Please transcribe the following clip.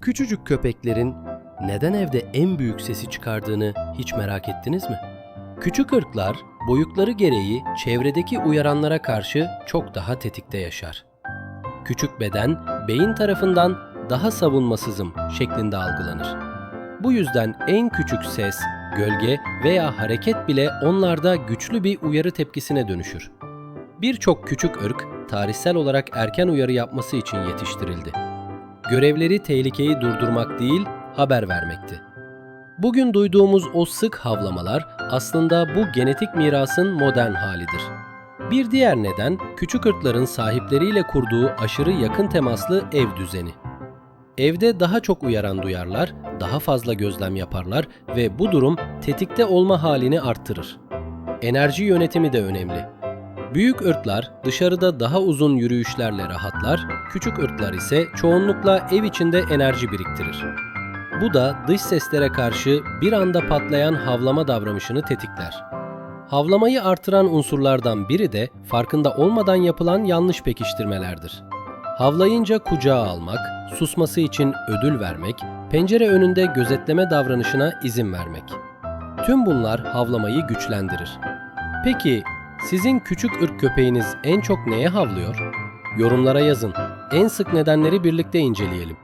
Küçücük köpeklerin neden evde en büyük sesi çıkardığını hiç merak ettiniz mi? Küçük ırklar boyutları gereği çevredeki uyaranlara karşı çok daha tetikte yaşar. Küçük beden beyin tarafından daha savunmasızım şeklinde algılanır. Bu yüzden en küçük ses, gölge veya hareket bile onlarda güçlü bir uyarı tepkisine dönüşür. Birçok küçük ırk tarihsel olarak erken uyarı yapması için yetiştirildi. Görevleri tehlikeyi durdurmak değil, haber vermekti. Bugün duyduğumuz o sık havlamalar aslında bu genetik mirasın modern halidir. Bir diğer neden küçük ırkların sahipleriyle kurduğu aşırı yakın temaslı ev düzeni. Evde daha çok uyaran duyarlar, daha fazla gözlem yaparlar ve bu durum tetikte olma halini arttırır. Enerji yönetimi de önemli. Büyük ırklar dışarıda daha uzun yürüyüşlerle rahatlar, küçük ırklar ise çoğunlukla ev içinde enerji biriktirir. Bu da dış seslere karşı bir anda patlayan havlama davranışını tetikler. Havlamayı artıran unsurlardan biri de farkında olmadan yapılan yanlış pekiştirmelerdir. Havlayınca kucağa almak, susması için ödül vermek, pencere önünde gözetleme davranışına izin vermek. Tüm bunlar havlamayı güçlendirir. Peki sizin küçük ırk köpeğiniz en çok neye havlıyor? Yorumlara yazın. En sık nedenleri birlikte inceleyelim.